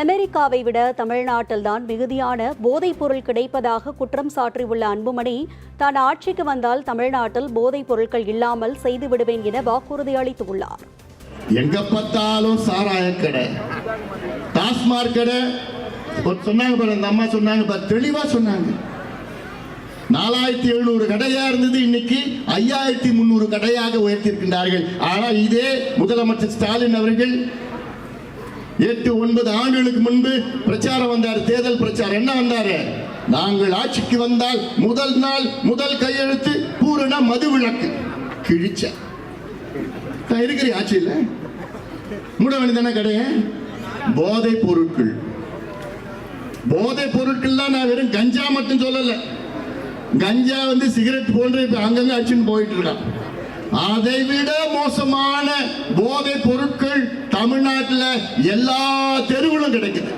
அமெரிக்காவை விட தமிழ்நாட்டில்தான் மிகுதியான போதைப் பொருள் கிடைப்பதாக குற்றம் சாற்றியுள்ள அன்புமணி தான் ஆட்சிக்கு வந்தால் தமிழ்நாட்டில் போதைப் பொருட்கள் இல்லாமல் செய்து விடுவேன் என வாக்குறுதி அளித்துள்ளார். எங்க பார்த்தாலும் சாராய கடை. டாஸ்மாக் கடை. சொன்னாங்க பாரு அந்த அம்மா சொன்னாங்க தெளிவா சொன்னாங்க. நாலாயிரத்தி எழுநூறு கடையா இருந்தது இன்னைக்கு ஐயாயிரத்தி முன்னூறு கடையாக உயர்த்தியிருக்கின்றார்கள். ஆனால் இதே முதலமைச்சர் ஸ்டாலின் அவர்கள் எட்டு ஒன்பது ஆண்டுகளுக்கு முன்பு பிரச்சாரம் வந்தார் தேர்தல் பிரச்சாரம். என்ன வந்தாரு? நாங்கள் ஆட்சிக்கு வந்தால் முதல் நாள் முதல் கையெழுத்து பூரண மது விளக்கு. கிழிச்ச. நான் இருக்கிற ஆட்சியில் மூட வேண்டியதானே கடைய போதை பொருட்கள். போதை பொருட்கள் தான் நான் வெறும் கஞ்சா மட்டும் சொல்லலை. கஞ்சா வந்து சிகரெட் போன்று இப்போ அங்கங்கே அடிச்சுன்னு போயிட்டு இருக்கான். அதை விட மோசமான போதை பொருட்கள் தமிழ்நாட்டில் எல்லா தெருவிலும் கிடைக்குது.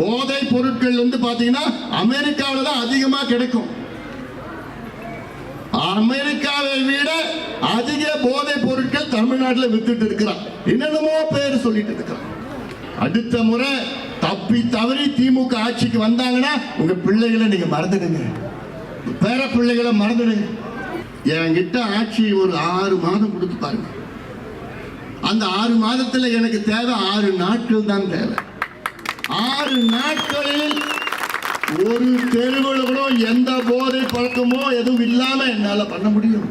போதை பொருட்கள் வந்து பாத்தீங்கன்னா அமெரிக்காவில் தான் அதிகமாக கிடைக்கும். அமெரிக்காவை விட அதிக போதை பொருட்கள் தமிழ்நாட்டில் வித்துட்டு இருக்கிறான். என்னென்னமோ பேர் சொல்லிட்டு இருக்கிறான். அடுத்த முறை தப்பி தவறி திமுக ஆட்சிக்கு வந்தாங்கன்னா உங்க பிள்ளைகளை நீங்க மறந்துடுங்க. பேர பிள்ளைகளை மறந்துடுங்க. என்கிட்ட ஆட்சி ஒரு ஆறு மாதம் கொடுத்து பாருங்க. அந்த ஆறு மாதத்துல எனக்கு தேவை ஆறு நாட்கள் தான் தேவை. ஆறு நாட்களில் ஒரு தெருவில் கூட எந்த போதை பழக்கமோ எதுவும் இல்லாம என்னால பண்ண முடியும்.